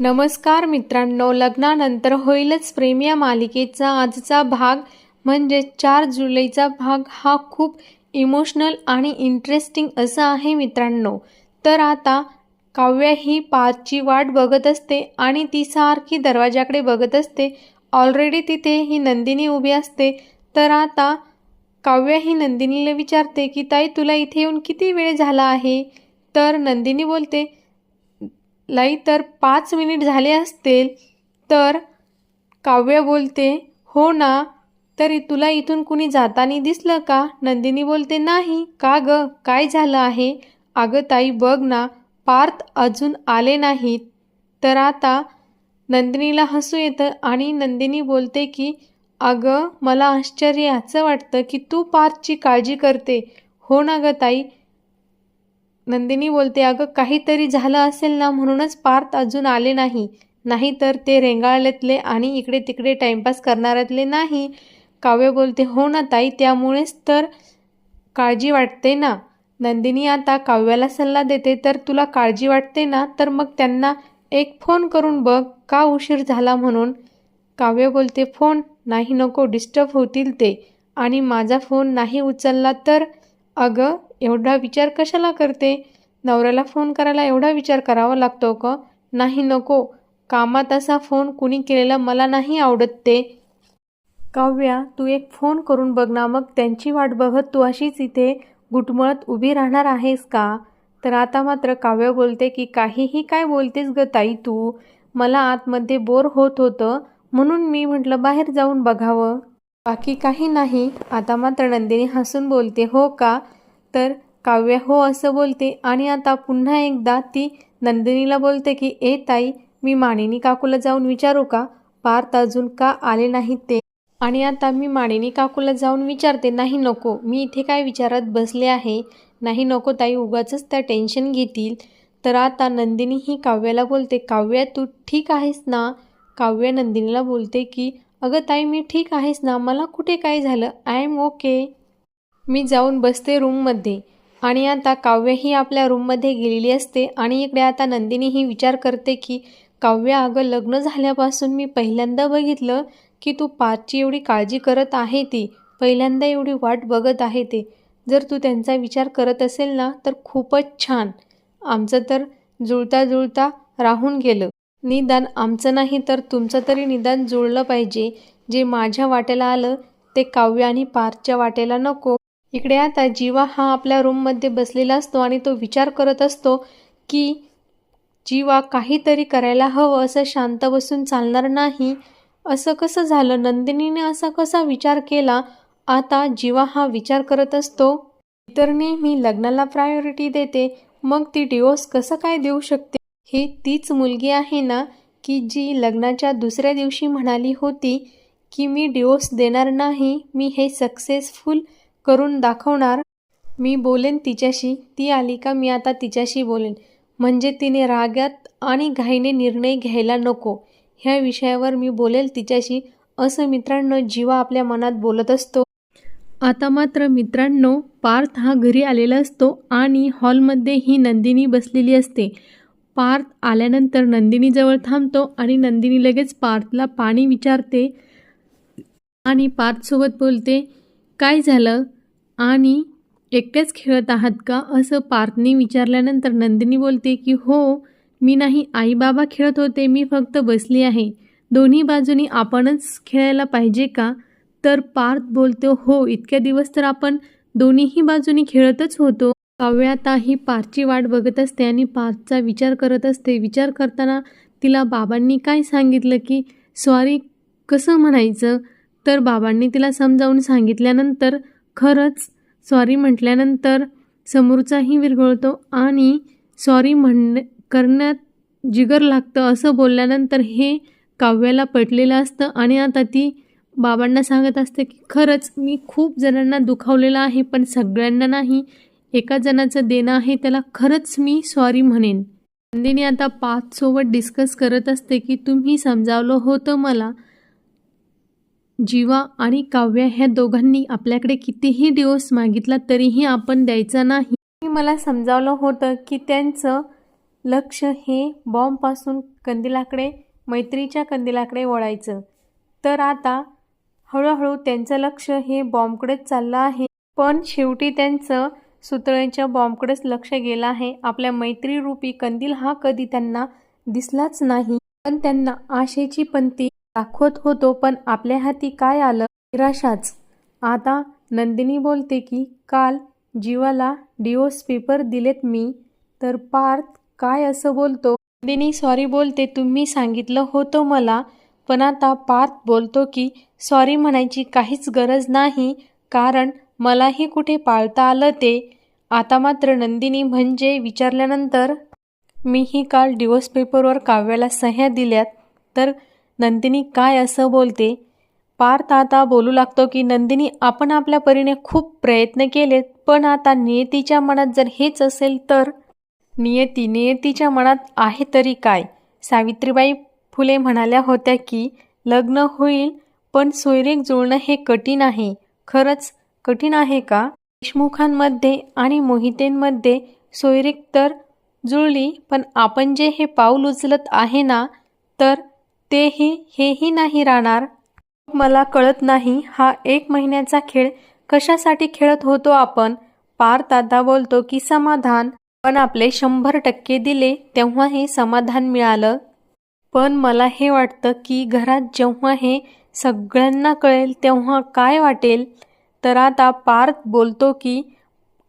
नमस्कार मित्रांनो लग्नानंतर होईलच प्रेम या मालिकेचा आजचा भाग. म्हणजे चार जुलैचा भाग हा खूप इमोशनल आणि इंटरेस्टिंग असा आहे मित्रांनो. तर आता काव्या ही पाचची वाट बघत असते आणि ती सारखी दरवाजाकडे बघत असते. ऑलरेडी तिथे ही नंदिनी उभी असते. तर आता काव्या ही नंदिनीला विचारते की ताई तुला इथे येऊन किती वेळ झाला आहे? तर नंदिनी बोलते लाई तर पाच मिनिट झाले असतील तर काव्य बोलते हो ना तरी तुला इथून कुणी जाताना दिसलं का? नंदिनी बोलते नाही का ग? काय झालं आहे? अगं ताई बघ ना पार्थ अजून आले नाहीत. तर आता नंदिनीला हसू येतं आणि नंदिनी बोलते की अगं मला आश्चर्य याचं वाटतं की तू पार्थची काळजी करते. हो ना ग ताई नंदिनी बोलते अगं काहीतरी झालं असेल ना म्हणूनच पार्थ अजून आले नाही. नाहीतर ते रेंगाळल्यातले आणि इकडे तिकडे टाइमपास करणाऱ्यातले नाही. काव्य बोलते हो ना ताई त्यामुळेच तर काळजी वाटते ना. नंदिनी आता काव्याला सल्ला देते तर तुला काळजी वाटते ना? तर मग त्यांना एक फोन करून बघ का उशीर झाला म्हणून. काव्य बोलते फोन? नाही नको डिस्टर्ब होतील ते. आणि माझा फोन नाही उचलला तर? अगं एवढा विचार कशाला करते? नवऱ्याला फोन करायला एवढा विचार करावा लागतो का? नाही नको. कामात असा फोन कुणी केलेला मला नाही आवडत ते. काव्या तू एक फोन करून बघ ना मग त्यांची वाट बघत तू अशीच इथे गुटमळत उभी राहणार आहेस का? तर आता मात्र काव्य बोलते की काहीही काय बोलतेस ग ताई तू? मला आतमध्ये बोर होत होतं म्हणून मी म्हटलं बाहेर जाऊन बघावं. बाकी काही नाही. आता मात्र नंदिनी हसून बोलते हो का? तर काव्य हो असं बोलते आणि आता पुन्हा एकदा ती नंदिनीला बोलते की ए ताई मी माणिनी काकूला जाऊन विचारू का? पार्थ अजून का आले नाहीत ते? आणि आता मी मानिनी काकूला जाऊन विचारते नाही नको मी इथे काय विचारत बसले आहे? नाही नको ताई उगाच त्या टेन्शन घेतील. तर आता नंदिनी ही काव्याला बोलते काव्या तू ठीक आहेस ना? काव्य नंदिनीला बोलते की अगं ताई मी ठीक आहेस ना? मला कुठे काय झालं? आय एम ओके मी जाऊन बसते रूममध्ये आणि आता काव्य ही आपल्या रूममध्ये गेलेली असते आणि इकडे आता नंदिनी ही विचार करते की काव्य अगं लग्न झाल्यापासून मी पहिल्यांदा बघितलं की तू पाचची एवढी काळजी करत आहे ती. पहिल्यांदा एवढी वाट बघत आहे ते. जर तू त्यांचा विचार करत असेल ना तर खूपच छान. आमचं तर जुळता जुळता राहून गेलं. निदान आमचं नाही तर तुमचं तरी निदान जुळलं पाहिजे. जे माझ्या वाट्याला आलं ते काव्य आणि पार्थच्या वाट्याला नको. इकडे आता जीवा हा आपल्या रूममध्ये बसलेला असतो आणि तो विचार करत असतो की जीवा काहीतरी करायला हवं असं शांत बसून चालणार नाही. असं कसं झालं? नंदिनीने असा कसा विचार केला? आता जीवा हा विचार करत असतो इतर नेहमी लग्नाला प्रायोरिटी देते मग ती डिवोर्स कसं काय देऊ शकते? ही तीच मुलगी आहे ना की जी लग्नाच्या दुसऱ्या दिवशी म्हणाली होती की मी डिवोर्स देणार नाही मी हे सक्सेसफुल करून दाखवणार. मी बोलेन तिच्याशी. ती आली का मी आता तिच्याशी बोलेन. म्हणजे तिने रागात आणि घाईने निर्णय घ्यायला नको. ह्या विषयावर मी बोलेल तिच्याशी. असं मित्रांनो जीवा आपल्या मनात बोलत असतो. आता मात्र मित्रांनो पार्थ हा घरी आलेला असतो आणि हॉलमध्ये ही नंदिनी बसलेली असते. पार्थ आल्यानंतर नंदिनीजवळ थांबतो आणि नंदिनी लगेच पार्थला पाणी विचारते आणि पार्थसोबत बोलते काय झालं? आणि एकटेच खेळत आहात का? असं पार्थने विचारल्यानंतर नंदिनी बोलते की हो मी नाही. आई बाबा खेळत होते. मी फक्त बसली आहे. दोन्ही बाजूनी आपणच खेळायला पाहिजे का? तर पार्थ बोलतो हो इतक्या दिवस तर आपण दोन्हीही बाजूनी खेळतच होतो. काव्य आता ही पार्थची वाट बघत असते आणि पार्थचा विचार करत असते. विचार करताना तिला बाबांनी काय सांगितलं की सॉरी कसं म्हणायचं? तर बाबांनी तिला समजावून सांगितल्यानंतर खरंच सॉरी म्हटल्यानंतर समोरचाही विरघळतो आणि सॉरी म्हण करण्यात जिगर लागतं असं बोलल्यानंतर हे काव्याला पटलेलं असतं आणि आता ती बाबांना सांगत असते की खरंच मी खूप जणांना दुखावलेलं आहे पण सगळ्यांना नाही. एका जणाचं देणं आहे त्याला खरंच मी सॉरी म्हणेन. नंदिनी आता पाचसोबत डिस्कस करत असते की तुम्ही समजावलं होतं मला जीवा आणि काव्या ह्या दोघांनी आपल्याकडे कितीही दिवस मागितला तरीही आपण द्यायचा नाही. मला समजावलं होतं की त्यांचं लक्ष हे बॉम्बपासून कंदिलाकडे मैत्रीच्या कंदिलाकडे वळायचं. तर आता हळूहळू त्यांचं लक्ष हे बॉम्बकडेच चाललं आहे. पण शेवटी त्यांचं सुतळेच्या बॉम्बकडेच लक्ष गेलं आहे. आपल्या मैत्रीरूपी कंदील हा कधी त्यांना दिसलाच नाही. पण त्यांना आशेची पंती दाखवत होतो पण आपल्या हाती काय आलं? निराशाच. आता नंदिनी बोलते की काल जीवाला डिओस पेपर दिलेत मी तर पार्थ काय असं बोलतो? नंदिनी सॉरी बोलते तुम्ही सांगितलं होतं मला पण आता पार्थ बोलतो की सॉरी म्हणायची काहीच गरज नाही कारण मलाही कुठे पाळता आलं ते. आता मात्र नंदिनी म्हणजे विचारल्यानंतर मीही काल डिवोर्स पेपरवर काव्याला सह्या दिल्यात तर नंदिनी काय असं बोलते? पार्थ आता बोलू लागतो की नंदिनी आपण आपल्या परीने खूप प्रयत्न केलेत पण आता नियतीच्या मनात जर हेच असेल तर? नियती नियतीच्या मनात आहे तरी काय? सावित्रीबाई फुले म्हणाल्या होत्या की लग्न होईल पण सोयरीक जुळणं हे कठीण आहे. खरंच कठीण आहे का? देशमुखांमध्ये आणि मोहितेंमध्ये सोयरीक तर जुळली पण आपण जे हे पाऊल उचलत आहे ना तर? तेही हेही नाही राहणार. मला कळत नाही हा एक महिन्याचा खेळ कशासाठी खेळत होतो आपण? पार्थ आता बोलतो की समाधान. पण आपले शंभर टक्के दिले तेव्हा हे समाधान मिळालं. पण मला हे वाटतं की घरात जेव्हा हे सगळ्यांना कळेल तेव्हा काय वाटेल? तर आता पार्थ बोलतो की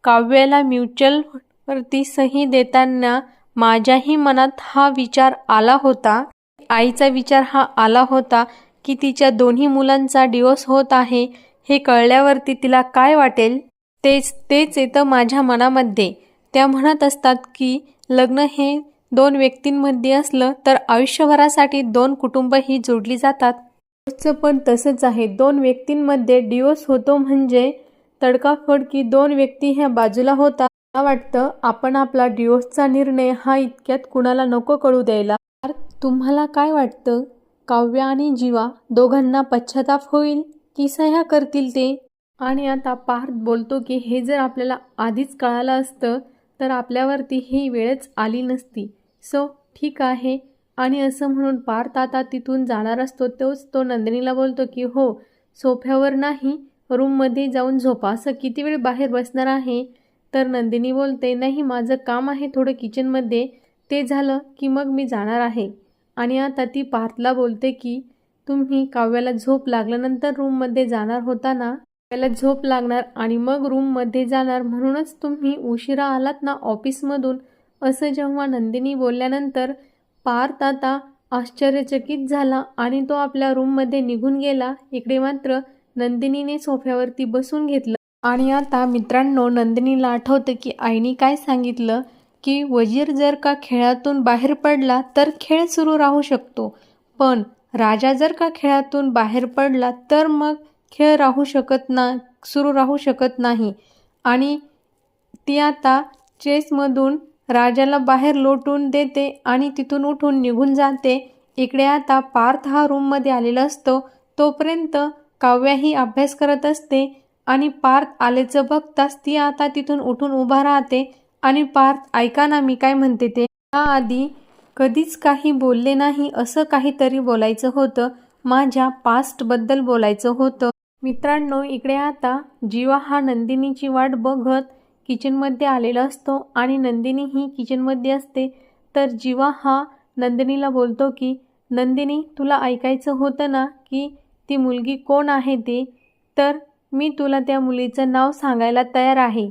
काव्याला म्युच्युअलवरती सही देताना माझ्याही मनात हा विचार आला होता. आईचा विचार हा आला होता की तिच्या दोन्ही मुलांचा डिवोर्स होत आहे हे कळल्यावरती तिला काय वाटेल? तेच तेच येतं माझ्या मनामध्ये. त्या म्हणत असतात की लग्न हे दोन व्यक्तींमध्ये असलं तर आयुष्यभरासाठी दोन कुटुंब ही जोडली जातात. रोजचं पण तसंच आहे. दोन व्यक्तींमध्ये डिवोर्स होतो म्हणजे तडकाफडकी दोन व्यक्ती ह्या बाजूला होता. मला वाटतं आपण आपला डिवोर्सचा निर्णय हा इतक्यात कुणाला नको कळू द्यायला. तुम्हाला काय वाटतं? काव्य आणि जीवा दोघांना पश्चाताप होईल? की सह्या करतील ते. आणि आता पार्थ बोलतो की हे जर आपल्याला आधीच कळालं असतं तर आपल्यावरती ही वेळच आली नसती. सो ठीक आहे. आणि असं म्हणून पार्थ आता तिथून जाणार असतो तोच तो नंदिनीला बोलतो की हो सोफ्यावर नाही रूममध्ये जाऊन झोपा. असं किती वेळ बाहेर बसणार आहे? तर नंदिनी बोलते नाही माझं काम आहे थोडं किचनमध्ये ते झालं की मग मी जाणार आहे. आणि आता ती पार्थला बोलते की तुम्ही काव्याला झोप लागल्यानंतर रूममध्ये जाणार होता ना? काव्याला झोप लागणार आणि मग रूममध्ये जाणार म्हणूनच तुम्ही उशिरा आलात ना ऑफिसमधून? असं जेव्हा नंदिनी बोलल्यानंतर पार्थ आता आश्चर्यचकित झाला आणि तो आपल्या रूममध्ये निघून गेला. इकडे मात्र नंदिनीने सोफ्यावरती बसून घेतलं. आणि आता मित्रांनो नंदिनीला आठवतं की आईने काय सांगितलं? की वजीर जर का खेळातून बाहेर पडला तर खेळ सुरू राहू शकतो. पण राजा जर का खेळातून बाहेर पडला तर मग खेळ राहू शकत ना सुरू राहू शकत नाही. आणि ती आता चेसमधून राजाला बाहेर लोटून देते आणि तिथून उठून निघून जाते. इकडे आता पार्थ हा रूममध्ये आलेला असतो. तोपर्यंत काव्याही अभ्यास करत असते आणि पार्थ आलेचं बघताच ती आता तिथून उठून उभा राहते. आणि पार्थ ऐका ना मी काय म्हणते ते? आधी कधीच काही बोलले नाही असं काहीतरी बोलायचं होतं. माझ्या पास्टबद्दल बोलायचं होतं. मित्रांनो इकडे आता जीवा हा नंदिनीची वाट बघत किचनमध्ये आलेला असतो आणि नंदिनी ही किचनमध्ये असते. तर जीवा हा नंदिनीला बोलतो की नंदिनी तुला ऐकायचं होतं ना की ती मुलगी कोण आहे ते? तर मी तुला त्या मुलीचं नाव सांगायला तयार आहे.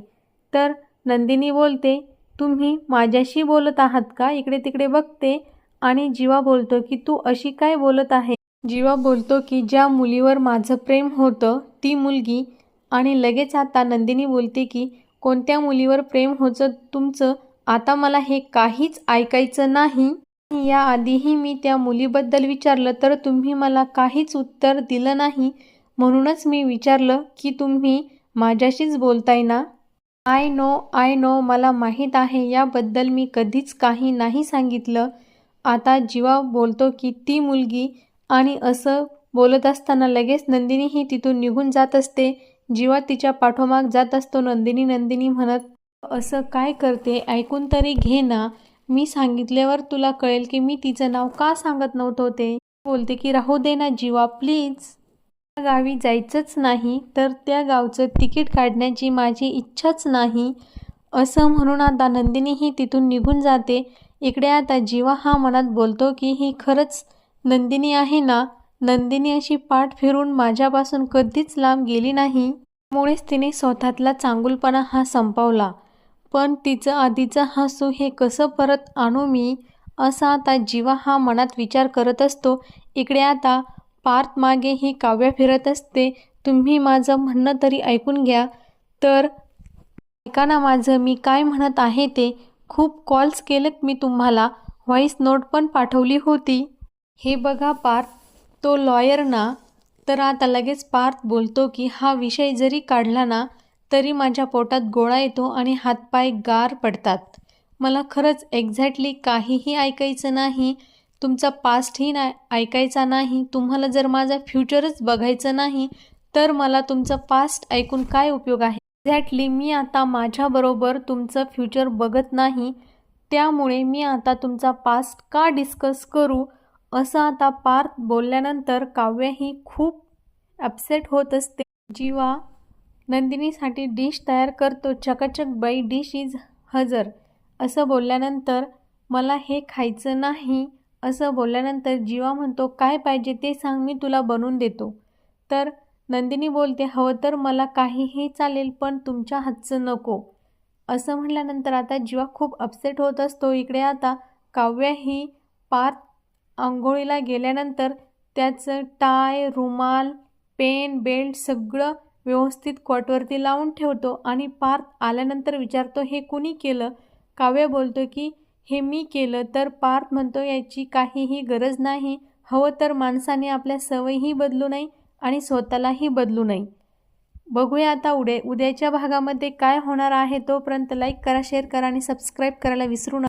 तर नंदिनी बोलते तुम्ही माझ्याशी बोलत आहात का? इकडे तिकडे बघते. आणि जीवा बोलतो की तू अशी काय बोलत आहे? जीवा बोलतो की ज्या मुलीवर माझं प्रेम होतं ती मुलगी. आणि लगेच आता नंदिनी बोलते की कोणत्या मुलीवर प्रेम होतं तुमचं? आता मला हे काहीच ऐकायचं नाही. याआधीही मी त्या मुलीबद्दल विचारलं तर तुम्ही मला काहीच उत्तर दिलं नाही. म्हणूनच मी विचारलं की तुम्ही माझ्याशीच बोलताय ना? आय नो आय नो मला माहीत आहे याबद्दल मी कधीच काही नाही सांगितलं. आता जीवा बोलतो की ती मुलगी आणि असं बोलत असताना लगेच नंदिनीही तिथून निघून जात असते. जीवा तिच्या पाठोमाग जात असतो नंदिनी नंदिनी म्हणत असं काय करते? ऐकून तरी घे ना. मी सांगितल्यावर तुला कळेल की मी तिचं नाव का सांगत नव्हतो ते. बोलते की राहू दे ना जीवा प्लीज. गावी जायचंच नाही तर त्या गावचं तिकीट काढण्याची माझी इच्छाच नाही. असं म्हणून आता नंदिनी ही तिथून निघून जाते. इकडे आता जीवा हा मनात बोलतो की ही खरंच नंदिनी आहे ना? नंदिनी अशी पाठ फिरून माझ्यापासून कधीच लांब गेली नाही. मुळेच तिने स्वतःतला चांगुलपणा हा संपवला. पण तिचं आधीचं हसू हे कसं परत आणू मी? असा आता जीवा हा मनात विचार करत असतो. इकडे आता पार्थ मागे ही काव्य फिरत असते. तुम्ही माझं म्हणणं तरी ऐकून घ्या. तर ऐका ना माझं मी काय म्हणत आहे ते. खूप कॉल्स केलेत मी तुम्हाला. व्हॉईस नोट पण पाठवली होती. हे बघा पार्थ तो लॉयर ना. तर आता लगेच पार्थ बोलतो की हा विषय जरी काढला ना तरी माझ्या पोटात गोळा येतो आणि हातपाय गार पडतात. मला खरंच एक्झॅक्टली काहीही ऐकायचं नाही. तुमचा पास्टही ना ऐकायचा नाही तुम्हाला जर माझा फ्युचरच बघायचं नाही तर मला तुमचं पास्ट ऐकून काय उपयोग आहे? एक्झॅक्टली मी आता माझ्याबरोबर तुमचं फ्युचर बघत नाही त्यामुळे मी आता तुमचा पास्ट का डिस्कस करू? असं आता पार्थ बोलल्यानंतर काव्य ही खूप अपसेट होत असते. जीवा नंदिनीसाठी डिश तयार करतो चकाचक बाई डिश इज हजर असं बोलल्यानंतर मला हे खायचं नाही असं बोलल्यानंतर जीवा म्हणतो काय पाहिजे ते सांग मी तुला बनवून देतो. तर नंदिनी बोलते हवं तर मला काहीही चालेल पण तुमच्या हातचं नको. असं म्हटल्यानंतर आता जीवा खूप अपसेट होत असतो. इकडे आता काव्य ही पार्थ आंघोळीला गेल्यानंतर त्याचं टाय रुमाल पेन बेल्ट सगळं व्यवस्थित कॉटवरती लावून ठेवतो आणि पार्थ आल्यानंतर विचारतो हे कुणी केलं? काव्य बोलतो की हे मी केलं तर पार्थ म्हणतो याची काहीही गरज नाही. हवं तर माणसाने आपल्या सवयीही बदलू नाही आणि स्वतःलाही बदलू नाही बघूया आता उद्या उद्याच्या भागामध्ये काय होणार आहे तोपर्यंत लाईक करा शेअर करा आणि सबस्क्राईब करायला विसरू नका.